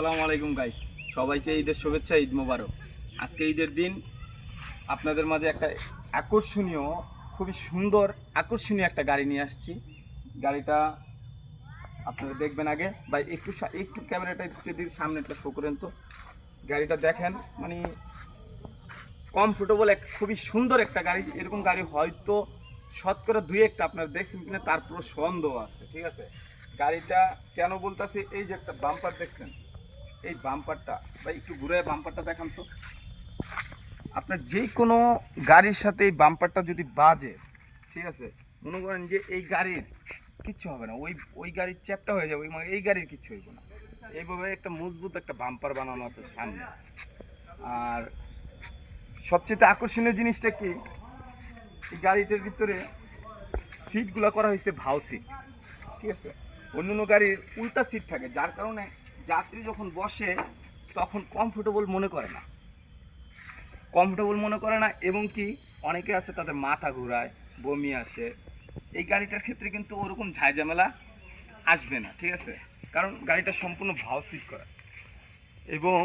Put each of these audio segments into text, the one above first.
আসসালামু আলাইকুম গাইস সবাইকে ঈদের শুভেচ্ছা, ঈদ মোবারক। আজকে ঈদের দিন। আপনাদের মাঝে একটা আকর্ষণীয়, খুবই সুন্দর, আকর্ষণীয় একটা গাড়ি নিয়ে আসছি। গাড়িটা আপনারা দেখবেন আগে। বা একটু একটু ক্যামেরাটা একটু যদি সামনেটা শো করেন তো। গাড়িটা দেখেন মানে কমফোর্টেবল এক খুবই সুন্দর একটা গাড়ি। এরকম গাড়ি হয়তো শতকরা দুই একটা আপনারা দেখছেন কিনা, তার পুরো সন্দেহ আছে, ঠিক আছে? গাড়িটা কেন বলতেছি, এই যে একটা বাম্পার দেখছেন। এই বাম্পারটা বা একটু ঘুরে বাম্পারটা দেখান তো। আপনার যে কোনো গাড়ির সাথে এই বাম্পারটা যদি বাজে, ঠিক আছে, মনে করেন যে এই গাড়ির কিচ্ছু হবে না, ওই ওই গাড়ির চ্যাপটা হয়ে যাবে মানে এই গাড়ির কিচ্ছু হইব না। এইভাবে একটা মজবুত একটা বাম্পার বানানো আছে সামনে। আর সবচেয়ে আকর্ষণীয় জিনিসটা কি? এই গাড়িটার ভিতরে সিটগুলো করা হয়েছে ভাও সিট ঠিক আছে? অন্য অন্য গাড়ির উল্টা সিট থাকে, যার কারণে যাত্রী যখন বসে, তখন কমফোর্টেবল মনে করে না। কমফোর্টেবল মনে করে না এবং কি অনেকে আছে তাদের মাথা ঘোরায়, বমি আসে। এই গাড়িটার ক্ষেত্রে কিন্তু ওরকম ঝাইঝামেলা আসবে না, ঠিক আছে? কারণ গাড়িটা সম্পূর্ণ ভাও সিট করা। এবং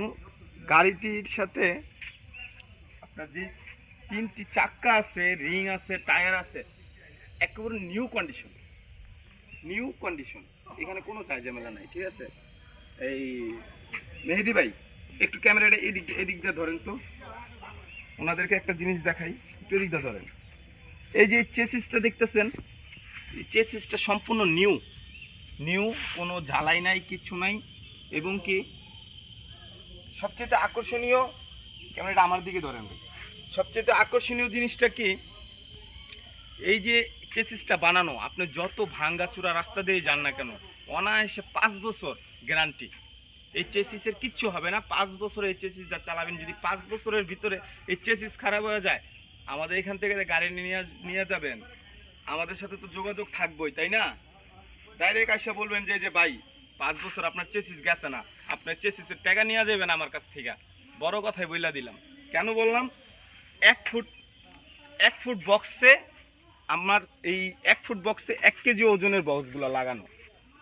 গাড়িটির সাথে আপনার যে তিনটি চাক্কা আছে রিং আছে টায়ার আছে, একেবারে নিউ কন্ডিশন নিউ কন্ডিশন এখানে কোনো ঝামেলা নাই, ঠিক আছে? এই মেহেদি ভাই, একটু ক্যামেরাটা এদিক এদিক দিয়ে ধরেন তো। ওনাদেরকে একটা জিনিস দেখাই, একটু এদিক দিয়ে ধরেন। এই যে চেসিসটা দেখতেছেন, এই চেসিসটা সম্পূর্ণ নিউ। নিউ, কোনো ঝালাই নাই কিচ্ছু নাই, এবং কি সবচেয়ে আকর্ষণীয়, ক্যামেরাটা আমার দিকে ধরেন সবচেয়ে আকর্ষণীয় জিনিসটা কি? এই যে চেসিসটা বানানো, আপনি যত ভাঙ্গাচুরা রাস্তা দিয়ে যান না কেন, অনায়াসে পাঁচ বছর গ্যারান্টি। এই চেসিসের কিচ্ছু হবে না। পাঁচ বছর এই চেসিসটা চালাবেন, যদি পাঁচ বছরের ভিতরে এই চেসিস খারাপ হয়ে যায়, আমাদের এখান থেকে গাড়ি নিয়ে নিয়ে যাবেন, আমাদের সাথে তো যোগাযোগ থাকবোই, তাই না? ডাইরেক্ট আসে বলবেন যে যে ভাই, পাঁচ বছর আপনার চেসিস গেছে না, আপনার চেসিসের টাকা নিয়ে যাবেন আমার কাছ থেকে। বড় কথাই বইলা দিলাম। কেন বললাম? এক ফুট এক ফুট বক্সে আমার এই এক ফুট বক্সে এক কেজি ওজনের বক্সগুলো লাগানো।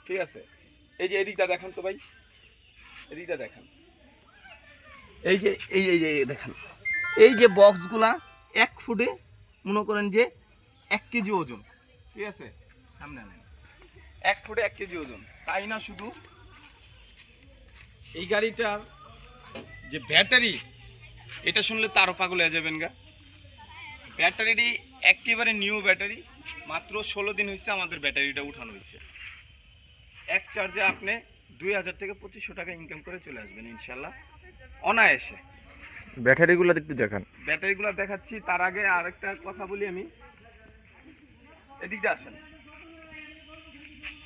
ঠিক আছে? এই যে এদিকটা দেখান তো ভাই। এদিকটা দেখান। এই যে, এই এই যে দেখেন। এই যে বক্সগুলা এক ফুটে মনে করেন যে এক কেজি ওজন। ঠিক আছে? সামনে আনেন এক ফুটে এক কেজি ওজন। তাই না শুধু? এই গাড়িটার যে ব্যাটারি, এটা শুনলে তারও পাগল হয়ে যাবেন গা। ব্যাটারিটি একেবারে নিউ ব্যাটারি মাত্র ষোলো দিন হয়েছে আমাদের ব্যাটারিটা উঠানো হয়েছে এক চার্জে আপনি দুই হাজার থেকে পঁচিশশো টাকা ইনকাম করে চলে আসবেন ইনশাল্লাহ। অনায়াসে। ব্যাটারিগুলো একটু দেখান। ব্যাটারিগুলো দেখাচ্ছি তার আগে আরেকটা কথা বলি আমি। এদিকটা আসেন।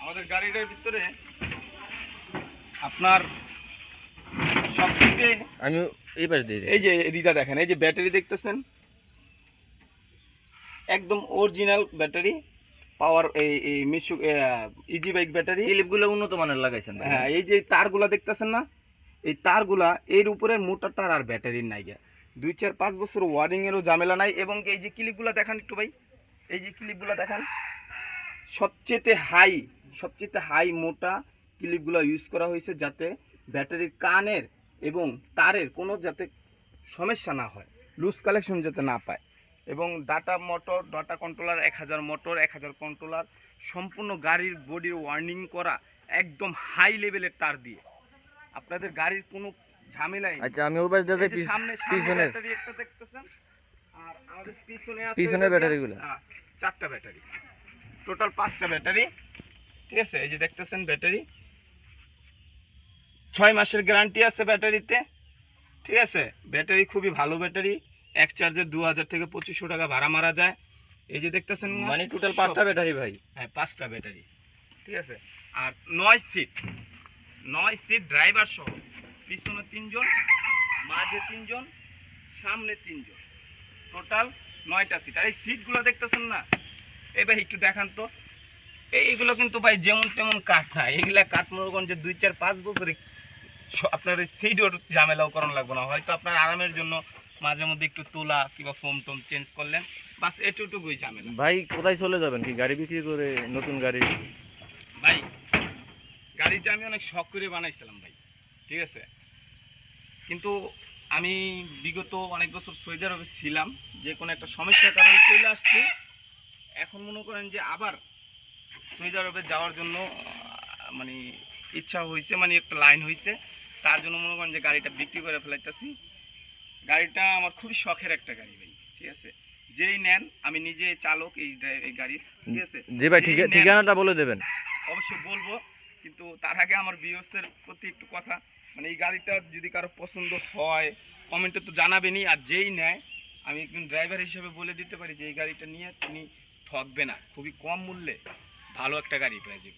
আমাদের গাড়িটার ভিতরে আপনার সবথেকে আমি এই পাশে দিয়ে এই যে এদিকটা দেখেন এই যে ব্যাটারি দেখতেছেন? একদম অরিজিনাল ব্যাটারি। পাওয়ার এই এই মিশু ইজি বাইক ব্যাটারি ক্লিপগুলো উন্নত মানের লাগাইছেন হ্যাঁ এই যে তারগুলা দেখতেছেন না? এই তারগুলা এর উপরের মোটর তার আর ব্যাটারির নাই গা দুই চার পাঁচ বছর ওয়ারিং এরও ঝামেলা নাই এবং এই যে ক্লিপগুলো দেখান একটু ভাই এই যে ক্লিপগুলো দেখান। সবচেয়ে হাই সবচেয়ে হাই মোটা ক্লিপগুলো ইউজ করা হয়েছে যাতে ব্যাটারির কানের এবং তারের কোনো যাতে সমস্যা না হয় লুজ কালেকশন যাতে না পায়। এবং ডাটা মোটর ডাটা কন্ট্রোলার এক হাজার মোটর এক হাজার কন্ট্রোলার সম্পূর্ণ গাড়ির বডির ওয়ার্নিং করা একদম হাই লেভেলের তার দিয়ে। আপনাদের গাড়ির কোনো ঝামেলাই। আচ্ছা আমি ওই পাশে যে সামনে একটা দেখতেছেন আর আমাদের পিছনে আছে পিছনের ব্যাটারিগুলো? হ্যাঁ, চারটা ব্যাটারি টোটাল পাঁচটা ব্যাটারি ঠিক আছে? এই যে দেখতেছেন ব্যাটারি ছয় মাসের গ্যারান্টি আছে ব্যাটারিতে ঠিক আছে? ব্যাটারি খুবই ভালো ব্যাটারি এক চার্জে দু হাজার থেকে পঁচিশশো টাকা ভাড়া মারা যায়। এই যে দেখতেছেন মানে টোটাল পাঁচটা ব্যাটারি ভাই। হ্যাঁ পাঁচটা ব্যাটারি ঠিক আছে? আর নয় সিট নয় সিট ড্রাইভার সহ পিছনে তিনজন মাঝে তিনজন সামনে তিনজন। টোটাল নয়টা সিট আর এই সিটগুলো দেখতেছেন না? এই ভাই একটু দেখান তো। এইগুলো কিন্তু ভাই যেমন তেমন কাঠ না এইগুলা কাঠ মনে করেন যে দুই চার পাঁচ বছরে আপনার এই সিটও ঝামেলাও করানো লাগবে না। হয়তো আপনার আরামের জন্য মাঝে মধ্যে একটু তোলা কিংবা ফোম টোম চেঞ্জ করলেন। বাস এটুকুই ঝামেলা। ভাই কোথায় চলে যাবেন কি? গাড়ি বিক্রি করে নতুন গাড়ি? ভাই গাড়িটা আমি অনেক শখ করে বানাইছিলাম ভাই ঠিক আছে? কিন্তু আমি বিগত অনেক বছর সৌদি আরবে ছিলাম যে কোনো একটা সমস্যার কারণে চলে আসছি। এখন মনে করেন যে আবার সৌদি আরবে যাওয়ার জন্য মানে ইচ্ছা হয়েছে মানে একটা লাইন হয়েছে। তার জন্য মনে করেন যে গাড়িটা বিক্রি করে ফেলাইতেছি। গাড়িটা আমার খুবই শখের একটা গাড়ি ভাই ঠিক আছে? যেই নেন আমি নিজে চালক এই এই গাড়ির ঠিক আছে? জি ভাই ঠিকা- ঠিকানাটা বলে দেবেন। অবশ্যই বলব কিন্তু তার আগে আমার বিয়সের প্রতি একটু কথা। মানে এই গাড়িটা যদি কারও পছন্দ হয় কমেন্টে তো জানাবেনই আর যেই নেয় আমি একজন ড্রাইভার হিসেবে বলে দিতে পারি যে এই গাড়িটা নিয়ে তিনি ঠকবে না। খুবই কম মূল্যে ভালো একটা গাড়ি পেয়ে যাবে।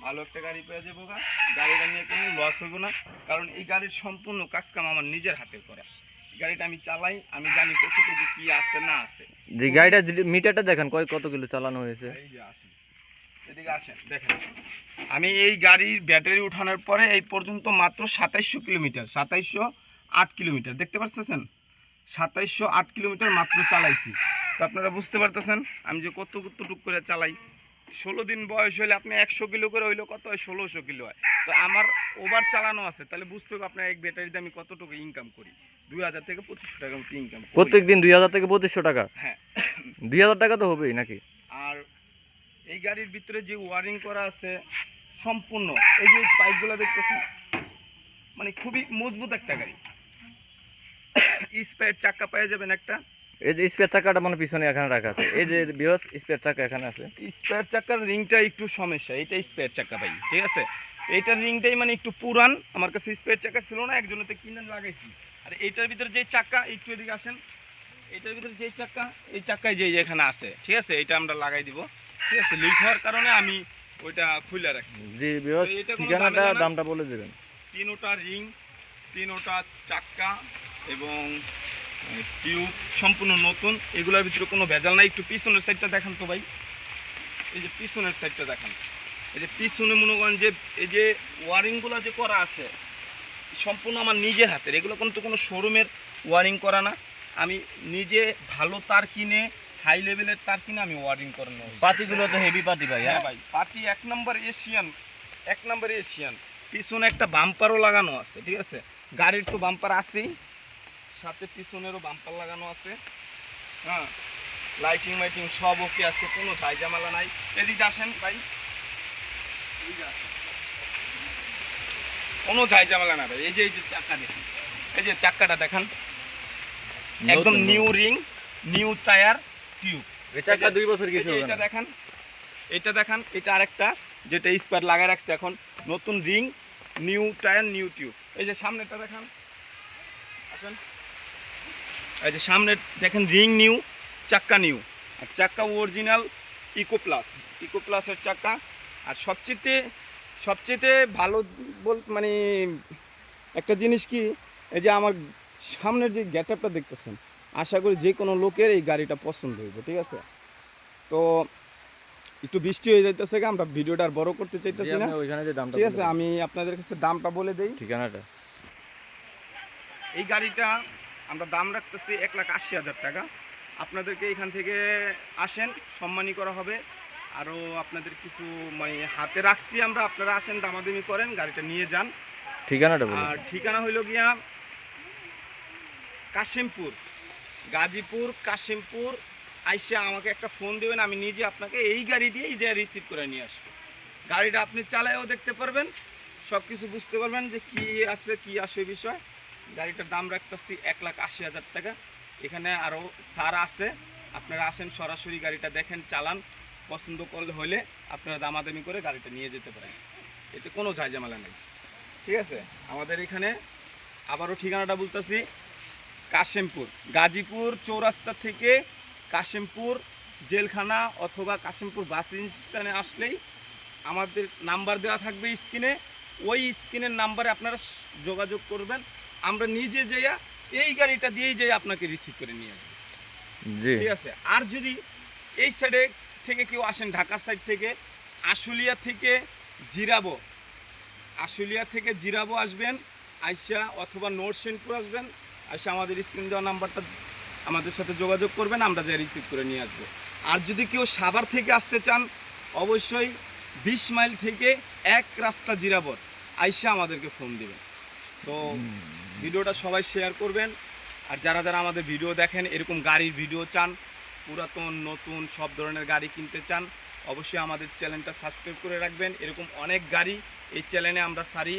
ভালো একটা গাড়ি পেয়ে যাব গা। গাড়িটা নিয়ে কোনো লস হইব না কারণ এই গাড়ির সম্পূর্ণ কাজকাম আমার নিজের হাতে করা। গাড়িটা আমি চালাই আমি জানি কতটুকু কি আছে না আছে। যে গাড়িটা মিটারটা দেখেন কয় কত কিলো চালানো হয়েছে? এই যে আসেন এদিকে আসেন দেখেন। আমি এই গাড়ির ব্যাটারি উঠানোর পরে এই পর্যন্ত মাত্র সাতাইশশো কিলোমিটার সাতাইশশো আট কিলোমিটার। দেখতে পাচ্ছেন সাতাইশশো আট কিলোমিটার মাত্র চালাইছি। তো আপনারা বুঝতে পারতেছেন আমি যে কত কতটুক করে চালাই। ষোলো দিন বয়স হলে আপনি একশো কিলো করে হইল কত হয়? ষোলোশো কিলো হয়। তো আমার ওভার চালানো আছে তাহলে বুঝতে হবে আপনার এক ব্যাটারিতে আমি কতটুকু ইনকাম করি। দুই হাজার থেকে পঁচিশশো টাকা মতো ইনকাম প্রত্যেক দিন দুই হাজার থেকে পঁচিশশো টাকা? হ্যাঁ। দুই হাজার টাকা তো হবেই নাকি? আর এই গাড়ির ভিতরে যে ওয়ারিং করা আছে সম্পূর্ণ এই যে পাইপগুলো দেখতেছেন মানে খুবই মজবুত একটা গাড়ি। স্পেয়ার চাক্কা পেয়ে যাবেন একটা। এই যে স্পেয়ার চাকাটা মানে পিছনে এখানে রাখা আছে। এই যে বৃহৎ স্পেয়ার চাকা এখানে আছে। স্পেয়ার চাকার রিংটা একটু সমস্যা এটা স্পেয়ার চাকা ভাই ঠিক আছে? এইটার রিংটাই মানে একটু পুরান। আমার কাছে স্পেয়ার চাকা ছিল না একজনেতে কিনে লাগাইছি। আর এইটার ভিতরে যে চাকা একটু এদিকে আসেন। এটার ভিতরে যে চাকা এই চাকায় যে যে এখানে আছে ঠিক আছে? এটা আমরা লাগাই দিব। ঠিক আছে? লিক হওয়ার কারণে আমি ওইটা খুলে রাখছি। জি ঠিকানাটা দামটা বলে দেবেন। তিনোটা রিং তিনোটা চাক্কা এবং টিউব সম্পূর্ণ নতুন। এগুলোর ভিতরে কোনো ভেজাল নাই। একটু পিছনের সাইডটা দেখান তো ভাই। এই যে পিছনের সাইডটা দেখান। এই যে পিছনে মনে করেন যে এই যে ওয়ারিংগুলো যে করা আছে সম্পূর্ণ আমার নিজের হাতের। এগুলো কিন্তু কোনো শোরুমের ওয়ারিং করা না। আমি নিজে ভালো তার কিনে হাই লেভেলের তার কিনে আমি ওয়ারিং করে নেব। পাতিগুলো তো হেভি পাতি ভাই হ্যাঁ? ভাই পার্টি এক নম্বর এশিয়ান এক নম্বর এশিয়ান। পিছনে একটা বাম্পারও লাগানো আছে ঠিক আছে? গাড়ির তো বাম্পার আছেই সাথে পিছনেরও বাম্পার লাগানো আছে। হ্যাঁ লাইটিং মাইটিং সব ওকে আছে কোনো ঝাইঝামেলা নাই। এদিকে আসেন ভাই। কোনো ঝাইঝামেলা না ভাই। এই যে এই যে দেখেন। এই যে চাক্কাটা দেখান। একদম new ring new tyre tube. চাকা দুই বছর কিছু এটা না দেখান এটা দেখান এটা আরেকটা যেটা স্পার লাগায় রাখছে এখন। নতুন ring new tyre new tube. এই যে সামনেটা দেখান। আসেন। এই যে সামনে দেখেন রিং নিউ চাক্কা নিউ। আর চাক্কা অরিজিনাল ইকো প্লাস ইকো প্লাসের চাক্কা। আর সবচেয়ে সবচেয়ে ভালো বল মানে একটা জিনিস কি এই যে আমার সামনের যে গ্যাটআপটা দেখতেছেন আশা করি যে কোনো লোকের এই গাড়িটা পছন্দ হইব ঠিক আছে? তো একটু বৃষ্টি হয়ে যাইতেছে আমরা ভিডিওটা আর বড় করতে চাইতেছি না। ঠিক আছে আমি আপনাদের কাছে দামটা বলে দেই। ঠিকানাটা? এই গাড়িটা আমরা দাম রাখতেছি এক লাখ আশি হাজার টাকা। আপনাদেরকে এখান থেকে আসেন সম্মানী করা হবে। আরও আপনাদের কিছু মানে হাতে রাখছি আমরা। আপনারা আসেন দামাদামি করেন গাড়িটা নিয়ে যান। ঠিকানাটা আর ঠিকানা হইল গিয়া কাশিমপুর গাজীপুর কাশিমপুর। আইসা আমাকে একটা ফোন দেবেন আমি নিজে আপনাকে এই গাড়ি দিয়েই যে রিসিভ করে নিয়ে আসব। গাড়িটা আপনি চালায়ও দেখতে পারবেন সব কিছু বুঝতে পারবেন যে কি আছে কি আসে বিষয়। গাড়িটার দাম রাখতেছি এক লাখ আশি হাজার টাকা। এখানে আরও সার আছে আপনারা আসেন সরাসরি গাড়িটা দেখেন চালান। পছন্দ করলে হলে আপনারা দামাদামি করে গাড়িটা নিয়ে যেতে পারেন। এতে কোনো ঝামেলা নেই। ঠিক আছে? আমাদের এখানে আবারও ঠিকানাটা বলতেছি কাশিমপুর গাজীপুর চৌরাস্তা থেকে কাশিমপুর জেলখানা অথবা কাশিমপুর বাস স্ট্যান্ডে আসলেই আমাদের নাম্বার দেওয়া থাকবে স্ক্রিনে। ওই স্ক্রিনের নাম্বারে আপনারা যোগাযোগ করবেন। আমরা নিজে যেয়া এই গাড়িটা দিয়েই যেয়ে আপনাকে রিসিভ করে নিয়ে আসব। জি। ঠিক আছে? আর যদি এই সাইডে থেকে কেউ আসেন ঢাকা সাইড থেকে আশুলিয়া থেকে জিরাবো। আশুলিয়া থেকে জিরাবো আসবেন আইসা অথবা নোরসেনপুর আসবেন আইসা আমাদের স্ক্রিন দেওয়া নাম্বারটা আমাদের সাথে যোগাযোগ করবেন আমরা যা রিসিভ করে নিয়ে আসব। আর যদি কেউ সাভার থেকে আসতে চান অবশ্যই বিশ মাইল থেকে এক রাস্তা জিরাবর আইসা আমাদেরকে ফোন দিবেন। তো ভিডিওটা সবাই শেয়ার করবেন। আর যারা যারা আমাদের ভিডিও দেখেন এরকম গাড়ির ভিডিও চান পুরাতন, নতুন, সব ধরনের গাড়ি কিনতে চান, অবশ্যই আমাদের চ্যানেলটা সাবস্ক্রাইব করে রাখবেন। এরকম অনেক গাড়ি এই চ্যানেলে আমরা সারি।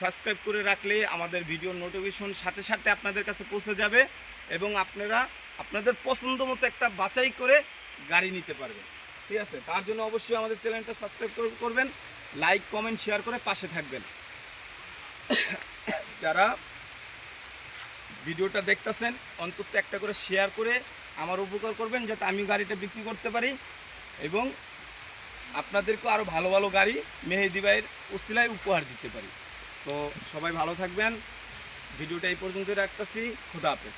সাবস্ক্রাইব করে রাখলে আমাদের ভিডিও নোটিফিকেশন সাথে সাথে আপনাদের কাছে পৌঁছে যাবে এবং আপনারা আপনাদের পছন্দ মতো একটা বাছাই করে গাড়ি নিতে পারবেন। ঠিক আছে? তার জন্য অবশ্যই আমাদের চ্যানেলটা সাবস্ক্রাইব করবেন, লাইক, কমেন্ট, শেয়ার করে পাশে থাকবেন। যারা ভিডিওটা দেখতেছেন, অন্তত একটা করে শেয়ার করে আমার উপকার করবেন যাতে আমি গাড়িটা বিক্রি করতে পারি এবং আপনাদেরকেও আরও ভালো ভালো গাড়ি মেহেদি ভাইয়ের উসিলায় উপহার দিতে পারি। তো সবাই ভালো থাকবেন। ভিডিওটা এই পর্যন্ত রাখতেছি। খুদা হাফেজ।